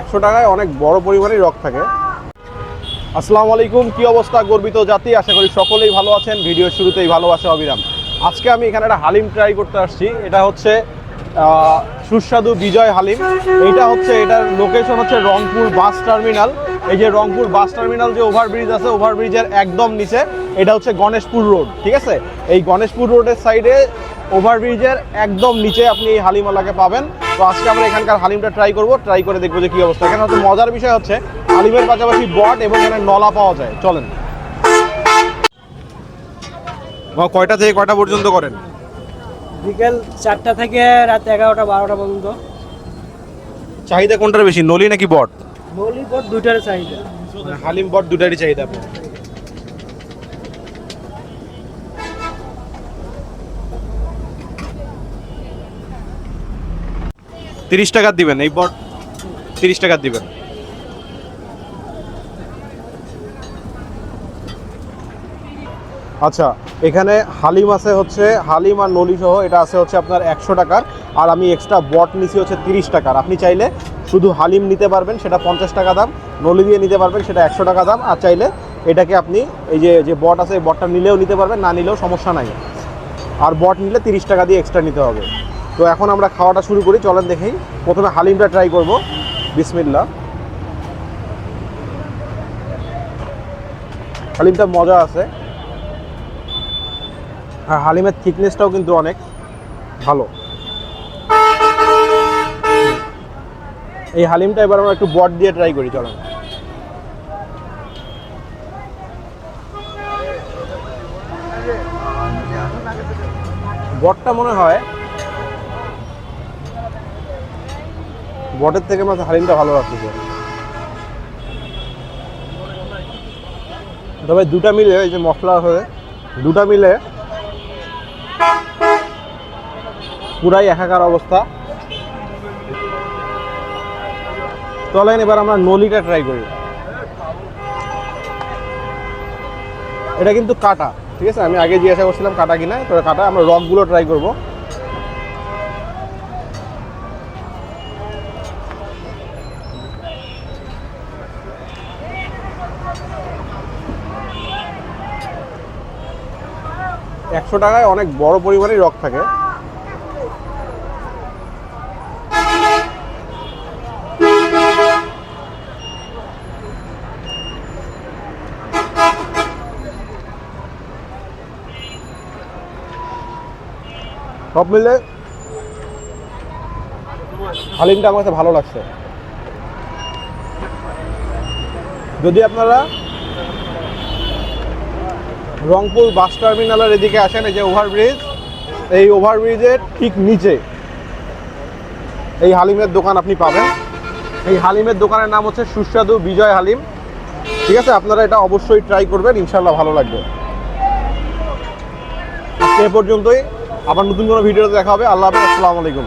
একশো টাকায় অনেক বড় পরিমাণে রক থাকে। আসসালামু আলাইকুম, কি অবস্থা গর্বিত জাতি? আশা করি সকলেই ভালো আছেন। ভিডিওর শুরুতেই ভালোবাসা, অবিরাম। আজকে আমি এখানে একটা হালিম ট্রাই করতে আসছি। এটা হচ্ছে সুস্বাদু বিজয় হালিম। এটা হচ্ছে, এটার লোকেশন হচ্ছে রংপুর বাস টার্মিনাল। এই যে রংপুর বাস টার্মিনাল যে ওভারব্রিজ আছে ওভারব্রিজের একদম নিচে, এটা হচ্ছে গণেশপুর রোড ঠিক আছে? এই গণেশপুর রোডের সাইডে ওভারব্রিজের একদম নিচে আপনি এই হালিমালাকে পাবেন। তো আজকে আমরা এখানকার হালিমটা ট্রাই করব ট্রাই করে দেখব যে কি অবস্থা। এখানে হচ্ছে মজার বিষয় হচ্ছে হালিমের পাশাপাশি বট এবং এখানে নলা পাওয়া যায়। চলেন। কয়টা থেকে কয়টা পর্যন্ত করেন? বিকেল চারটা থেকে রাত এগারোটা বারোটা পর্যন্ত। চাহিদা কোনটার বেশি নলি নাকি বট? নলি বট দুইটার চাহিদা। হালিম বট দুটারই চাহিদা আপনার। তিরিশ টাকা দিবেন, এই বট তিরিশ টাকা দিবেন। আচ্ছা এখানে হালিম আছে হচ্ছে, হালিম আর নলি সহ এটা আছে হচ্ছে আপনার একশো টাকার, আর আমি এক্সট্রা বট নিছি হচ্ছে তিরিশ টাকার। আপনি চাইলে শুধু হালিম নিতে পারবেন, সেটা পঞ্চাশ টাকা দাম, নলি দিয়ে নিতে পারবেন, সেটা একশো টাকা দাম, আর চাইলে এটাকে আপনি এই যে যে বট আছে, এই বটটা নিলেও নিতে পারবেন, না নিলেও সমস্যা নাই। আর বট নিলে তিরিশ টাকা দিয়ে এক্সট্রা নিতে হবে। তো এখন আমরা খাওয়াটা শুরু করি, চলেন দেখেই প্রথমে হালিমটা ট্রাই করব। বিসমিল্লা হালিমটা মজা আছে। আর হালিমের থিকনেসটাও কিন্তু অনেক ভালো। এই হালিমটা এবার আমরা একটু বট দিয়ে ট্রাই করি, চলেন। বটটা মনে হয় বটের থেকে মাঝে হালিমটা ভালো লাগতেছে তবে দুটা মিলে এই যে মশলা হয়ে, দুটা মিলে পুরাই একাকার অবস্থা। চলেন এবার আমরা নলিটা ট্রাই করি। এটা কিন্তু কাটা, ঠিক আছে? আমি আগে জিজ্ঞাসা করছিলাম কাটা কিনা তবে কাটা আমরা রকগুলো ট্রাই করব। একশো টাকায় অনেক বড় পরিমাণে রক থাকে। সব মিলে হালিমটা আমার কাছে ভালো লাগছে। যদি আপনারা রংপুর বাস টার্মিনালের এদিকে আসেন, এই যে ওভারব্রিজ এই ওভারব্রিজের ঠিক নিচে এই হালিমের দোকান আপনি পাবেন। এই হালিমের দোকানের নাম হচ্ছে সুস্বাদু বিজয় হালিম। ঠিক আছে, আপনারা এটা অবশ্যই ট্রাই করবেন ইনশাল্লাহ ভালো লাগবে। এ পর্যন্তই। আবার নতুন কোনো ভিডিওতে দেখা হবে। আল্লাহ হাফেজ, আসসালামু আলাইকুম।